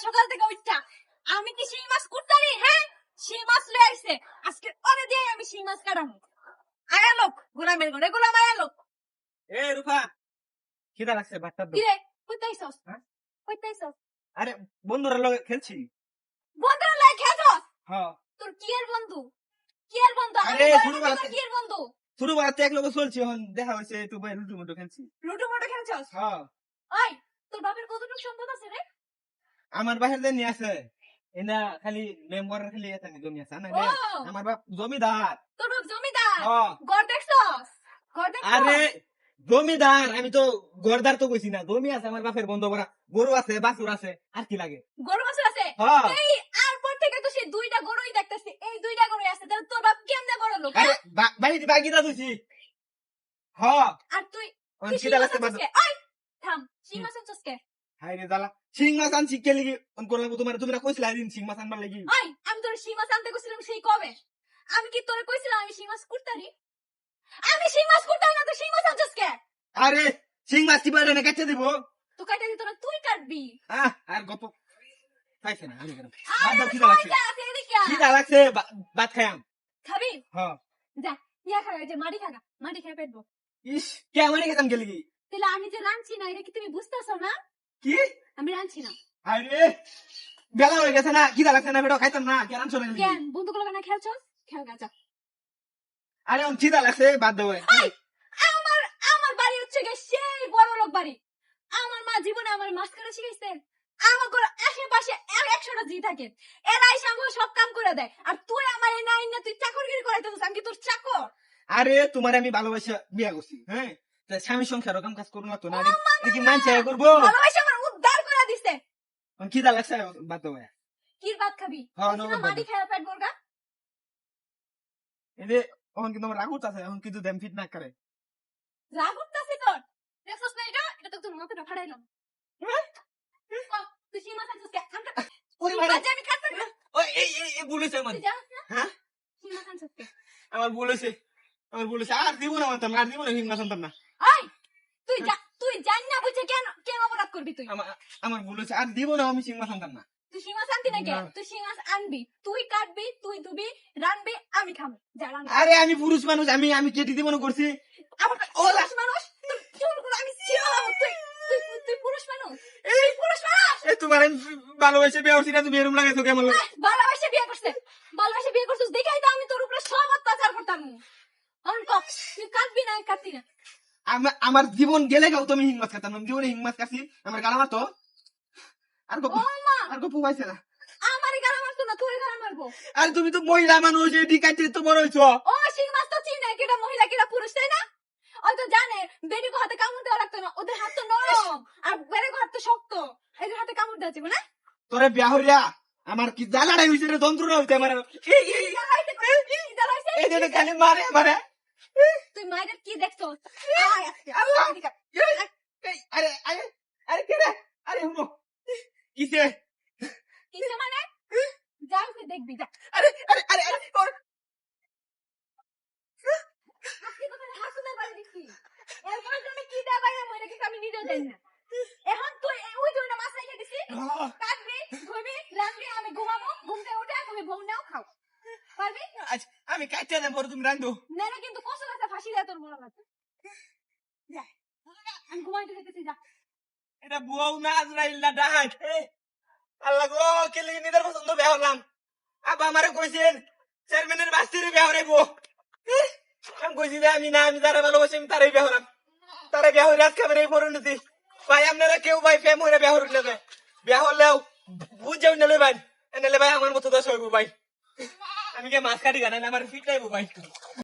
সকাল থেকে উঠটা আমি কি শিং মাছ কুটতারি হ্যাঁ শিং মাছ লয়ে আইছে। আজকে অরে দিয়ে আমি শিং মাছ কাটামু। আয়া লোক গোলামের ঘরে গোলাম আয়া লোক। এ রূপা খিদা লাগছে ভাতটা দাও। কি রে কইতাইছস হ্যাঁ? কইতাইছস আরে বন্ধুরা লগে খেলছি। বন্ধুরা লাই খেছস হ্যাঁ। তোর কি এর বন্ধু? কি এর বন্ধু? আরে, শুরু করতে- কি এর বন্ধু? শুরু বেলাতে এক লগে চলছি এখন দেখা হয়েছে একটু ভাই লুটু মুটু খেলছি। লুডো মোটো খেলছস? হ্যাঁ। ওই তোর বাপের কতটুকু সম্পদ আছে রে? আমার বাহির দিয়ে নিয়ে আছে এনা খালি মেম্বার খালি এটা জমি আছে না আমার বাপ জমিদার। তোর বাপ জমিদার? ঘর দেখছস? ঘর দেখছস? আরে জমিদার আমি তো গরদার তো কইছি না। জমি আছে আমার বাপের বন্ধ করা। গরু আছে বাছুর আছে আর কি লাগে? গরু বাছুর আছে? এই আর পর থেকে তো সেই দুইটা গরুই দেখতেছি। এই দুইটা গরুই আছে তাহলে তোর বাপ কেমনে বড় লোক? আরে? বা- বাইরে বাগিটা দিছি হ্যাঁ আর তুই কে? ওই থাম শিং মাছ আনছস কে? হাই রে দালা শিং মাছ কে লিগি অন করলাম তোমার তুমি না কইছিলা দিন শিং মাছ আনবার লাগি ওই আমি তোর শিং মাছ আনতে কইছিলাম সেই কবে আমি কি তোরে কইছিলাম আমি শিং মাছ কুটতারি আমি শিং মাছ কুটতারি না তো শিং মাছ আনছস কে আরে শিং মাছ কি বাইরে কেটে দিব তো কাটা দিত না তুই কাটবি আহ আর গপ খাইছে না আমি কেন দাও, আমি লাগছে। খিদা লাগছে ভাত খাইয়াম খাবি হ্যাঁ যা ইয়া খাবে যে মাটি খাগা মাটি খেয়ে পেটবো ইস কে গেছাম কে লিগি তাহলে আমি যে রাঁধছি না এটা কি তুমি বুঝতেছো না কি? আমি রাঁধছি না। আরে বেলা হয়ে গেছে না খিদা লাগছে না বেটা খাইতাম না কেন না লিগি? কেন বন্ধু গুলো না খেলছস খেল আরে খিদা লাগছে বাদ দাও আমার আমার বাড়ি হচ্ছে গিয়ে সেই বড় লোক বাড়ি। আমার মা জীবনে আমার মাছ আমার ঘরে আশেপাশে এক একশোটা জি থাকে। এরাই সামনে সব কাম করে দেয়। আর তুই আমার এই নাই না তুই চাকরগিরি করাইতেছিস আমি কি তোর চাকর? আরে তোমার আমি ভালোবাসা বিয়া করছি হ্যাঁ? স্বামী সংসার কাম কাজ করব না তো না দেখি মানছে করব? ভালোবাসা আমার উদ্ধার করে দিছে অন খিদা লাগছে? বাদ দাও কির ভাত খাবি? হ্যাঁ, মাটি খেয়ে পেট বর্গা এখন কিন্তু আমার রাগুত আছে এখন কিন্তু দেম ফিট না করে। রাগ উঠতাছে তোর? দেখছস না এটা? এটা তো তোর মাথাটা ফাড়াইলাম হ্যাঁ? তুই সীমা খাচ্ছিস কে? সীমা মানে যে আমি খাচ্ছি ওই এই এই বলেছে আমার। হ্যাঁ? সীমা খাচ্ছিস কে? আমার বলেছে আমার বলেছে আর দিব না মানতাম আর দিব না হিংনা শুনতাম না। এই তুই জা- তুই জানি না বুঝে কেন কেন অপরাধ করবি তুই। আমার আমার বলেছে আর দিব না আমি সিংমা শুনতাম না। তুই সীমা আনতি না কে না। তুই আনবি তুই কাটবি তুই দুবি রানবি আমি খাব যা আরে আমি পুরুষ মানুষ আমি আমি কেটে দিব না করছি। আবার পুরুষ মানুষ? আমি তুই পুরুষ মানুষ? তুই পুরুষ মানুষ? এ তোমার ভালোবাসে বিয়ে করছি না তুমি লাগাইছো কেমন লাগে? ভালোবাসে বিয়ে করছে। ভালোবাসে বিয়ে করছিস দেখাই তো আমি তোর উপরে সব অত্যাচার করতাম। অন ক তুই কাটবি না কাটতি না। আমার জীবন গেলে গাও তুমি হিং মাছ খাতাম জীবনে হিং মাছ খাচ্ছি আমার গালা মারতো আর গপ আর গপ পাইছে না আমারই গালা মারতো না তোর গালা মারবো আর তুমি তো মহিলা মানুষ এটি কাটতে তো বড় হইছো ও শিং মাছ তো চিনে কেটা মহিলা কেটা পুরুষ তাই না? ওই তো জানে বেডিকে হাতে কামড় দেওয়া লাগতো না ওদের হাত তো নরম আর বেড়ে হাত তো শক্ত এদের হাতে কামড় দেওয়া যাবে না? তোরে বিয়া হইয়া আমার কি জ্বালাটাই হইছে রে যন্ত্রণা হইতে আমার। এই এই? কি জ্বালাইছে? এই যে খালি মারে মারে। তুই মায়ের কি দেখছ? আয়, আল্লাহ! এই, এই, আরে আরে আরে কে রে? আরে হুনো কিসে? কিসে মানে? তুই দেখবি যা। আরে আরে আরে আরে ওর- আজকে তোদের হাসুদের বাড়ি দেখছি। এরপরে তুমি কি দেয় বাইরে মরে কিন্তু আমি নিজেও জানি না। এখন তুই ওই জন্য মাছ রেখে দিছি আহ, কাটবি ধুবি রাখবি আমি ঘুমাবো ঘুম থেকে উঠে তুমি বউ নাও খাও পারবি? আজ আমি কাটিয়ে দেন পরে তুমি রান্ধো নেলে কিন্তু কষ্ট লাগছে ফাঁসি দেয় তোর লাগছে যা আমি ঘুমাইতে যেতেছি যা। এটা বুয়াও না আজরাইল না ডাক আল্লাহ গো কে লিগে নিদের পছন্দ বিয়া হলাম আবা আমারে কইছেন চেয়ারম্যানের বাস্তিরে বিয়া হরাইবো আমি কইছি যে আমি না আমি যারা ভালোবাসি আমি তারাই বিয়া হলাম তারা বিয়া হইলে আজকে আমার এই পরিণতি ভাই আপনারা কেউ ভাই প্রেম বিয়া হইলে না বিয়া হলেও বুঝেও নেলে ভাই। এনেলে ভাই আমার মতো দশ হইব ভাই। আমি কে মাছ কাটি গানাই আমার ফিট নাইবো ভাই